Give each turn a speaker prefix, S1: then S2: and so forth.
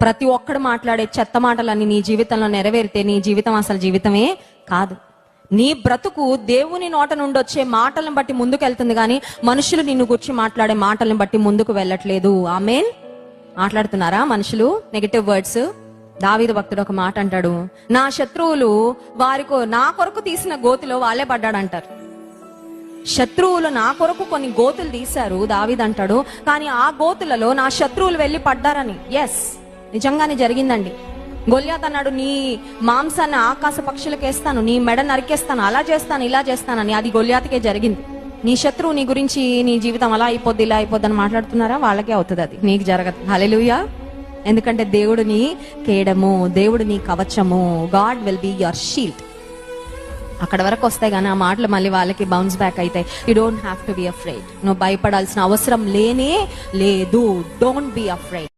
S1: ప్రతి ఒక్కడు మాట్లాడే చెత్త మాటలన్నీ నీ జీవితంలో నెరవేరితే నీ జీవితం అసలు జీవితమే కాదు. నీ బ్రతుకు దేవుని నోట నుండి వచ్చే మాటలను బట్టి ముందుకు వెళ్తుంది కానీ మనుషులు నిన్ను గుర్చి మాట్లాడే మాటలను బట్టి ముందుకు వెళ్ళట్లేదు. ఆమెన్? మాట్లాడుతున్నారా మనుషులు? నెగటివ్ వర్డ్స్ దావీదు భక్తుడు ఒక మాట అంటాడు. నా శత్రువులు వారికో నా కొరకు తీసిన గోతిలో వాళ్ళే పడ్డాడంటారు. శత్రువులు నా కొరకు కొన్ని గోతులు తీశారు దావీదంటాడు కానీ ఆ గోతులలో నా శత్రువులు వెళ్ళి పడ్డారని. ఎస్ నిజంగానే జరిగిందండి. గొల్యాత్ అన్నాడు నీ మాంసాన్ని ఆకాశ పక్షులకేస్తాను నీ మెడ నరికేస్తాను అలా చేస్తాను ఇలా చేస్తానని అది గొల్యాతకే జరిగింది. నీ శత్రువు నీ గురించి నీ జీవితం అలా అయిపోద్ది ఇలా అయిపోద్ది అని మాట్లాడుతున్నారా? వాళ్ళకే అవుతుంది అది. నీకు జరగదు. హలెలుయా ఎందుకంటే దేవుడు నీ కేడము దేవుడు నీ కవచము. God will be your shield. అక్కడ వరకు వస్తాయి కానీ ఆ మాటలు మళ్ళీ వాళ్ళకి బౌన్స్ బ్యాక్ అయితే you don't have to be afraid. నువ్వు భయపడాల్సిన అవసరం లేనే లేదు. Don't be afraid.